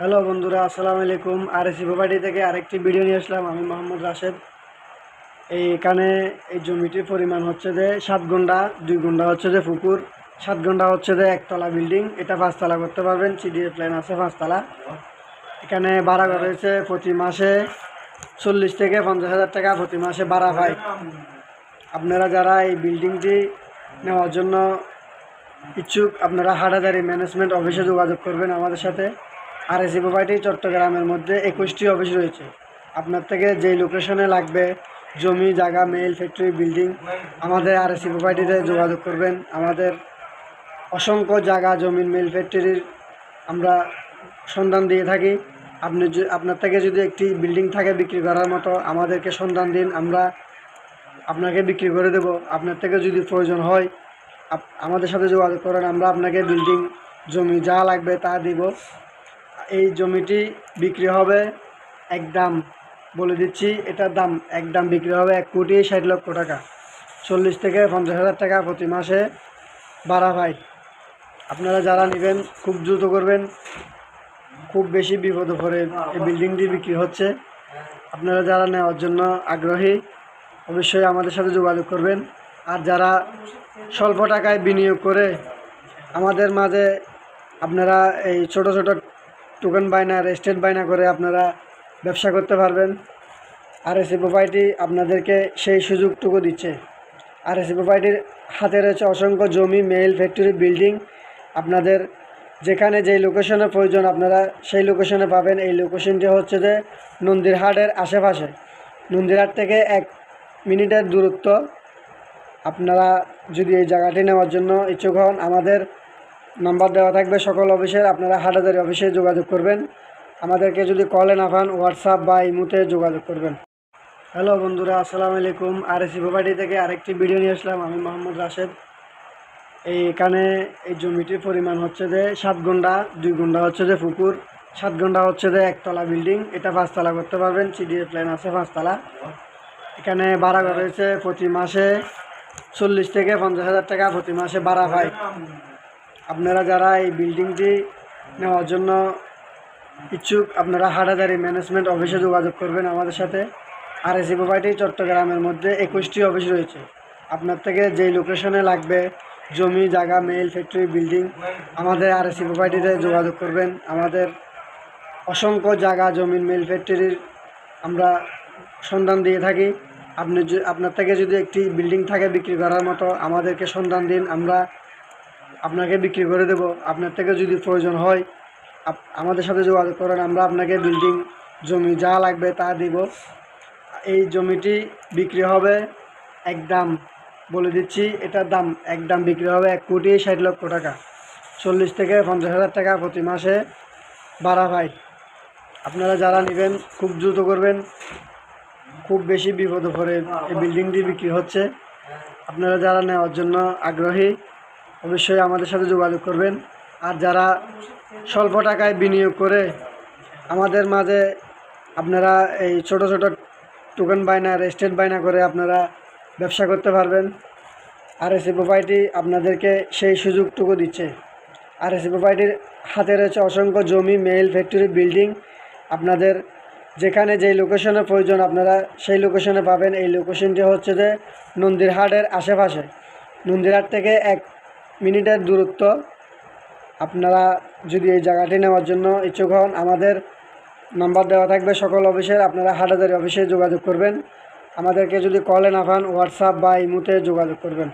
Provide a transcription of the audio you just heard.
Hello বন্ধুরা, আসসালামু আলাইকুম। আর এসি প্রপার্টি থেকে আরেকটি ভিডিও নিয়ে আসলাম। আমি মোহাম্মদ রাশেদ। এই এখানে এই জমিটির পরিমাণ হচ্ছে যে সাত ঘণ্টা, দুই ঘণ্টা হচ্ছে যে পুকুর, সাত ঘণ্টা হচ্ছে যে একতলা বিল্ডিং। এটা পাঁচতলা করতে পারবেন। সিডিএ প্ল্যান আছে পাঁচতলা। এখানে ভাড়া করা হয়েছে প্রতি মাসে চল্লিশ থেকে পঞ্চাশ হাজার টাকা প্রতি মাসে ভাড়া পায় আপনারা যারা এই বিল্ডিংটি নেওয়ার জন্য ইচ্ছুক, আপনারা হাটাদারি ম্যানেজমেন্ট অফিসে যোগাযোগ করবেন আমাদের সাথে। আর এসি প্রপার্টি চট্টগ্রামের মধ্যে একুশটি অফিস রয়েছে। আপনার থেকে যেই লোকেশনে লাগবে, জমি, জায়গা মেল ফ্যাক্টরি বিল্ডিং আমাদের আর এসি প্রপার্টিতে যোগাযোগ করবেন। আমাদের অসংখ্য জায়গা জমির মেল ফ্যাক্টরির আমরা সন্ধান দিয়ে থাকি। আপনি যে- আপনার থেকে যদি একটি বিল্ডিং থাকে বিক্রি করার মতো, আমাদেরকে সন্ধান দিন, আমরা আপনাকে বিক্রি করে দেব। আপনার থেকে যদি প্রয়োজন হয় আমাদের সাথে যোগাযোগ করেন, আমরা আপনাকে বিল্ডিং জমি যা লাগবে তা দিব। এই জমিটি বিক্রি হবে এক দাম বলে দিচ্ছি। এটার দাম এক দাম বিক্রি হবে এক কোটি ষাট লক্ষ টাকা। চল্লিশ থেকে পঞ্চাশ হাজার টাকা প্রতি মাসে বাড়া ভাই আপনারা যারা নেবেন, খুব দ্রুত করবেন। খুব বেশি বিপদ পড়ে এই বিল্ডিংটি বিক্রি হচ্ছে। আপনারা যারা নেওয়ার জন্য আগ্রহী, অবশ্যই আমাদের সাথে যোগাযোগ করবেন। আর যারা স্বল্প টাকায় বিনিয়োগ করে, আমাদের মাঝে আপনারা এই ছোট ছোট টোকেন বায়না রেস্টেড বায়না করে আপনারা ব্যবসা করতে পারবেন। আর এসি প্রোপার্টি আপনাদেরকে সেই সুযোগটুকু দিচ্ছে। আর এসি প্রোপার্টির হাতে রয়েছে অসংখ্য জমি মেল ফ্যাক্টরি, বিল্ডিং। আপনাদের যেখানে যেই লোকেশনে প্রয়োজন আপনারা সেই লোকেশনে পাবেন। এই লোকেশনটি হচ্ছে যে নন্দীরহাটের আশেপাশে। নন্দীরহাট থেকে এক মিনিটের দূরত্ব। আপনারা যদি এই জায়গাটি নেওয়ার জন্য ইচ্ছুক হন, আমাদের নাম্বার দেওয়া থাকবে সকল অফিসের আপনারা হাটাদারি অফিসে যোগাযোগ করবেন। আমাদেরকে যদি কলে না পান হোয়াটসঅ্যাপ বা ইমুতে যোগাযোগ করবেন। হ্যালো বন্ধুরা, আসসালামু আলাইকুম। আর এসি প্রপার্টি থেকে আরেকটি ভিডিও নিয়ে আসলাম। আমি মোহাম্মদ রাশেদ। এই এখানে এই জমিটির পরিমাণ হচ্ছে যে সাত ঘণ্টা, দুই ঘণ্টা হচ্ছে যে পুকুর। সাত ঘণ্টা হচ্ছে যে একতলা বিল্ডিং। এটা পাঁচতলা করতে পারবেন। সিডিএ প্ল্যান আছে পাঁচতলা। এখানে ভাড়া করা হয়েছে প্রতি মাসে চল্লিশ থেকে পঞ্চাশ হাজার টাকা প্রতি মাসে ভাড়া পায় আপনারা যারা এই বিল্ডিংটি নেওয়ার জন্য ইচ্ছুক, আপনারা হাটাদারি ম্যানেজমেন্ট অফিসে যোগাযোগ করবেন আমাদের সাথে। আর এসি প্রপার্টি চট্টগ্রামের মধ্যে একুশটি অফিস রয়েছে। আপনার থেকে যেই লোকেশনে লাগবে, জমি, জায়গা মেল ফ্যাক্টরি বিল্ডিং আমাদের আর এসি প্রপার্টিতে যোগাযোগ করবেন। আমাদের অসংখ্য জায়গা জমির মেল ফ্যাক্টরির আমরা সন্ধান দিয়ে থাকি। আপনি আপনার থেকে যদি একটি বিল্ডিং থাকে বিক্রি করার মতো, আমাদেরকে সন্ধান দিন। আমরা আপনাকে বিক্রি করে দেব। আপনার থেকে যদি প্রয়োজন হয় আমাদের সাথে যোগাযোগ করেন, আমরা আপনাকে বিল্ডিং জমি যা লাগবে তা দিব। এই জমিটি বিক্রি হবে একদম বলে দিচ্ছি, এটার দাম একদম বিক্রি হবে এক কোটি ষাট লক্ষ টাকা। চল্লিশ থেকে পঞ্চাশ হাজার টাকা প্রতি মাসে ভাড়া পাই আপনারা যারা নেবেন, খুব দ্রুত করবেন। খুব বেশি বিপদ পড়ে এই বিল্ডিংটি বিক্রি হচ্ছে। আপনারা যারা নেওয়ার জন্য আগ্রহী অবশ্যই আমাদের সাথে যোগাযোগ করবেন। আর যারা স্বল্প টাকায় বিনিয়োগ করে আমাদের মাঝে আপনারা এই ছোট ছোট টোকেন বায়না রেস্টেড বায়না করে আপনারা ব্যবসা করতে পারবেন। আর এসি প্রোপার্টি আপনাদেরকে সেই সুযোগটুকু দিচ্ছে। আর এসি প্রোপার্টির হাতে রয়েছে অসংখ্য জমি মেল ফ্যাক্টরি বিল্ডিং আপনাদের যেখানে যেই লোকেশনে প্রয়োজন আপনারা সেই লোকেশনে পাবেন। এই লোকেশনটি হচ্ছে যে নন্দীরহাটের আশেপাশে। নন্দীরহাট থেকে এক মিনিটের দূরত্ব। আপনারা যদি এই জায়গাটি নেওয়ার জন্য ইচ্ছুক হন, আমাদের নাম্বার দেওয়া থাকবে সকল অফিসের। আপনারা হাটাদারি অফিসে যোগাযোগ করবেন। আমাদেরকে যদি কলে না পান হোয়াটসঅ্যাপ বা ইমুতে যোগাযোগ করবেন।